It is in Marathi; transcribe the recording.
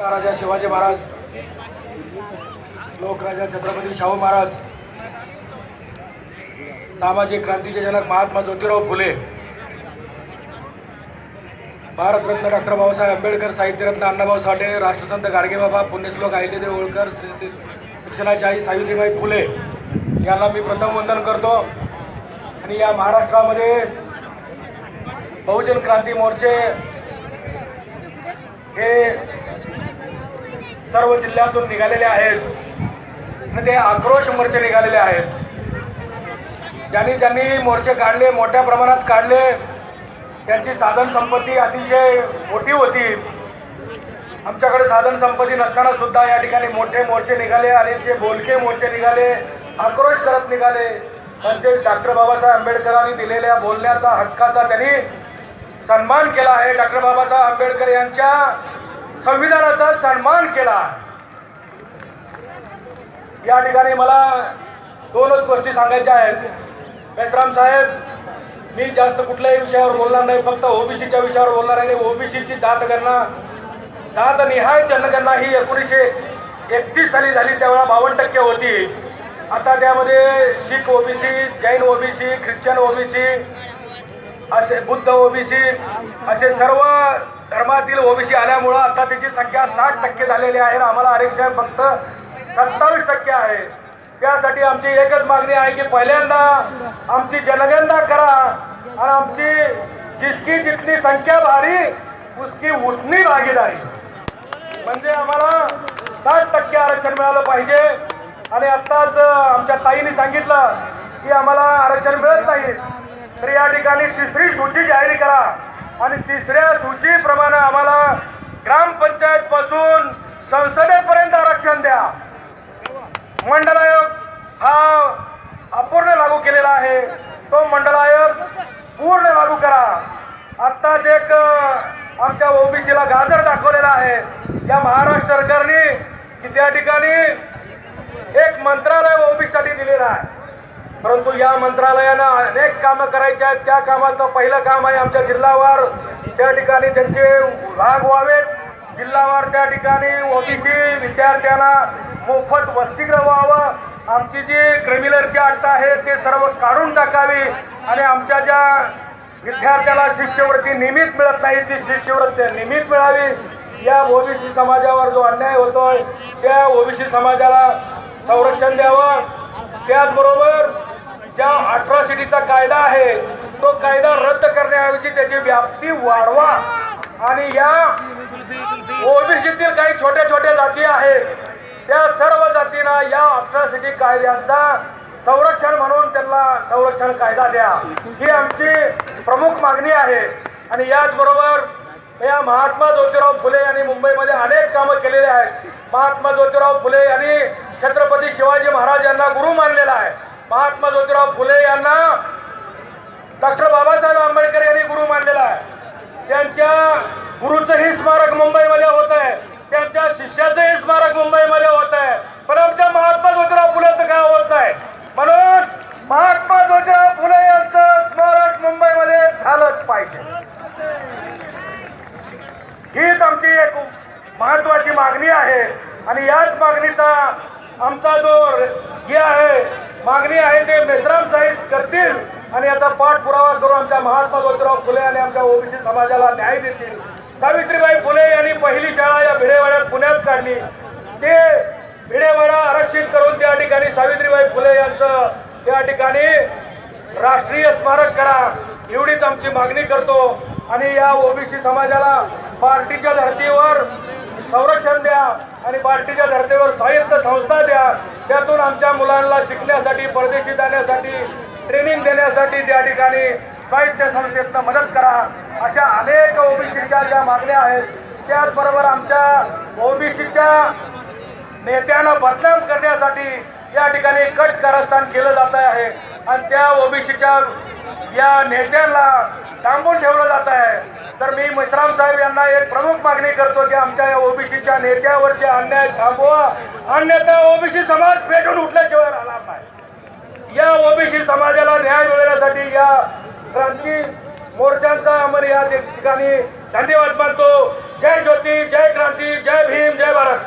राजा शिवाजी महाराज लोकराजा छत्रपती शाहू महाराज सामाजिक क्रांतीचे जनक महात्मा ज्योतिराव फुले भारतरत्न डॉक्टर बाबासाहेब आंबेडकर साहित्यरत्न अण्णाभाऊ साठे राष्ट्रसंत गाडगेबाबा पुण्यश्लोक अहिल्यादेव होळकर श्री शिक्षणाची आई सावित्रीबाई फुले यांना मी प्रथम वंदन करतो. आणि या महाराष्ट्रामध्ये बहुजन क्रांती मोर्चे हे सर्व जिल्ह्यातून निघालेले आहेत. आणि ते आक्रोश मोर्चे निघालेले आहेत. ज्यांनी ज्यांनी मोर्चे काढले मोठ्या प्रमाणात काढले त्यांची साधन संपत्ती अतिशय मोठी होती. आमच्याकडे साधन संपत्ती नसताना सुद्धा या ठिकाणी मोठे मोर्चे निघाले आणि जे बोलके मोर्चे निघाले आक्रोश करत निघाले. त्यांचे डॉक्टर बाबासाहेब आंबेडकरांनी दिलेल्या बोलण्याचा हक्काचा त्यांनी सन्मान केला आहे. डॉक्टर बाबासाहेब आंबेडकर यांच्या संविधानाचा सन्मान केला. या ठिकाणी मला दोनच गोष्टी सांगायच्या आहेत. मेश्राम साहेब मी जास्त कुठल्याही विषयावर बोलणार नाही फक्त ओबीसीच्या विषयावर बोलणार आहे. ओबीसीची जात गणना जात निहाय जनगणना ही एकोणीसशे एकतीस साली झाली त्यावेळा बावन्न टक्के होती. आता त्यामध्ये Sikh OBC Jain OBC Christian OBC असे बुद्ध ओबीसी असे सर्व धर्मातील ओबीसी आल्यामुळं आता त्याची संख्या साठ टक्के झालेली आहे आम्हाला आरक्षण फक्त सत्तावीस टक्के आहे. त्यासाठी आमची एकच मागणी आहे की पहिल्यांदा आमची जनगणना करा आणि आमची जिसकी जितनी संख्या भारी उसकी उठणी भागीदारी. म्हणजे आम्हाला साठ टक्के आरक्षण मिळालं पाहिजे. आणि आत्ताच आमच्या ताईने सांगितलं की आम्हाला आरक्षण मिळत नाही. तर या ठिकाणी तिसरी सूची जाहीर करा. आणि तिसऱ्या सूचीप्रमाणे आम्हाला ग्रामपंचायत पासून संसदेपर्यंत आरक्षण द्या. मंडल आयोग हा अपूर्ण लागू केलेला आहे. तो मंडल आयोग पूर्ण लागू करा. आत्ताच एक आमच्या ओबीसीला गाजर दाखवलेला आहे. या महाराष्ट्र सरकारने की त्या ठिकाणी एक मंत्रालय ओबीसीसाठी दिलेला आहे. परंतु या मंत्रालयानं अनेक कामं करायची आहेत. त्या कामाचं पहिलं काम आहे आमच्या जिल्हावार. त्या ठिकाणी त्यांचे भाग व्हावेत. जिल्हावार त्या ठिकाणी ओबीसी विद्यार्थ्यांना मोफत वसतिगृह व्हावं. आमची जी क्रिमिनलची अट आहे ते सर्व काढून टाकावी. आणि आमच्या ज्या विद्यार्थ्याला शिष्यवृत्ती नियमित मिळत नाही ती शिष्यवृत्ती नियमित मिळावी. या ओबीसी समाजावर जो अन्याय होतोय त्या ओबीसी समाजाला संरक्षण द्यावं. त्याचबरोबर ज्या अट्रॉसिटीचा कायदा आहे तो कायदा रद्द करण्याऐवजी त्याची व्याप्ती वाढवा. आणि या ओबीसीतील काही छोट्या छोट्या जाती आहेत त्या सर्व जातींना या अट्रॉसिटी कायद्यांचा संरक्षण म्हणून त्यांना संरक्षण कायदा द्या. ही आमची प्रमुख मागणी आहे. आणि याचबरोबर या महात्मा ज्योतिराव फुले यांनी मुंबईमध्ये अनेक कामं केलेली आहेत. महात्मा ज्योतिराव फुले यांनी छत्रपती शिवाजी महाराज यांना गुरु मानले महात्मा ज्योतिराव फुले यांना डॉक्टर बाबासाहेब आंबेडकर यांनी गुरु मानलेला आहे. त्यांच्या गुरुचं हे स्मारक मुंबईमध्ये होत आहे त्यांच्या शिष्याचं हे स्मारक मुंबईमध्ये होत आहे पण आमच्या महात्मा ज्योतिराव फुलेचं काय होत आहे म्हणून महात्मा ज्योतिराव फुले यांचं स्मारक मुंबईमध्ये झालंच पाहिजे. हीच आमची एक महत्वाची मागणी आहे. आणि याच मागणीचा आमचा जो हे आहे मागणी आहे ते मेश्राम साहेब करतील आणि याचा पाठपुरावा करून आमच्या महात्मा ज्योतिराव फुले आणि आमच्या ओबीसी समाजाला न्याय देतील. सावित्रीबाई फुले यांनी पहिली शाळा या भिडेवाड्यात पुण्यात काढली. ते भिडेवाडा आरक्षित करून त्या ठिकाणी सावित्रीबाई फुले यांचं त्या ठिकाणी राष्ट्रीय स्मारक करा. एवढीच आमची मागणी करतो. आणि या ओबीसी समाजाला पार्टीच्या धर्तीवर संरक्षण द्या. आणि पार्टीच्या धर्तीवर स्वायत्त संस्था द्या. त्यातून आमच्या मुलांना शिकण्यासाठी परदेशी जाण्यासाठी ट्रेनिंग देण्यासाठी त्या ठिकाणी साहित्य संस्थेतनं मदत करा. अशा अनेक ओबीसीच्या ज्या मागण्या आहेत त्याचबरोबर आमच्या ओबीसीच्या नेत्यांना बदनाम करण्यासाठी या ठिकाणी कट कारस्थान केलं जात आहे. आणि त्या ओबीसीच्या या नेत्यांना थांबून ठेवलं जात आहे. तर मी मिश्राम साहेब यांना एक प्रमुख मागणी करतो की आमच्या या ओबीसीच्या नेत्यावरचे अन्याय थांबवा. अन्यथा ओबीसी समाज पेटून उठल्याशिवाय राहणार नाही. या ओबीसी समाजाला न्याय मिळवण्यासाठी या क्रांती मोर्चांचा आम्ही या ठिकाणी धन्यवाद मानतो. जय ज्योती जय क्रांती जय भीम जय भारत.